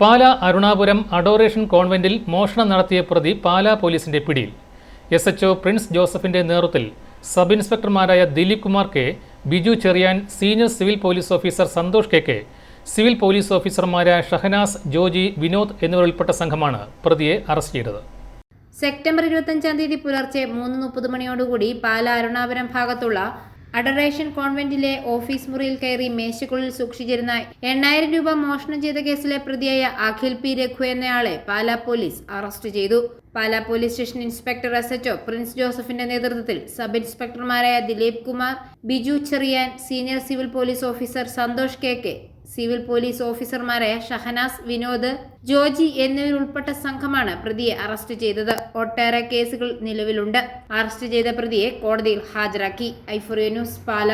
പാല Arunapuram adoration കോൺവെന്റിൽ മോഷണം നടത്തിയ പ്രതി പാല പോലീസിന്റെ പിടിയിൽ. എസ് എച്ച്ഒ പ്രിൻസ് ജോസഫിന്റെ നേതൃത്വത്തിൽ sub ഇൻസ്പെക്ടർമാരായ Dileep Kumar K Biju Cheriyan senior civil police officer Santhosh K K civil police ഓഫീസർമാരായ ഷഹനാസ് ജോജി വിനോദ് എന്നിവരുൾപ്പെട്ട സംഘമാണ് പ്രതിയെ അറസ്റ്റ് ചെയ്തത്. സെപ്റ്റംബർ ഇരുപത്തഞ്ചാം തീയതി പുലർച്ചെ മൂന്ന് മുപ്പത് മണിയോടുകൂടി പാല അരുണാപുരം ഭാഗത്തുള്ള അഡറേഷൻ കോൺവെന്റിലെ ഓഫീസ് മുറിയിൽ കയറി മേശക്കുള്ളിൽ സൂക്ഷിച്ചിരുന്ന എണ്ണായിരം രൂപ മോഷണം ചെയ്ത കേസിലെ പ്രതിയായ അഖിൽ പി രഘു എന്നയാളെ പാലാ പോലീസ് അറസ്റ്റ് ചെയ്തു. Pala police station inspector S HO Prince ജോസഫിന്റെ നേതൃത്വത്തിൽ sub ഇൻസ്പെക്ടർമാരായ Dileep Kumar Biju Cheriyan senior civil police officer Santhosh K K civil police ഓഫീസർമാരായ ഷഹനാസ് വിനോദ് ജോജി എന്നിവരുൾപ്പെട്ട സംഘമാണ് പ്രതിയെ അറസ്റ്റ് ചെയ്തത്. ഒട്ടേറെ കേസുകൾ നിലവിലുണ്ട്. അറസ്റ്റ് ചെയ്ത പ്രതിയെ കോടതിയിൽ ഹാജരാക്കി. ഐഫോറിയ ന്യൂസ് പാല.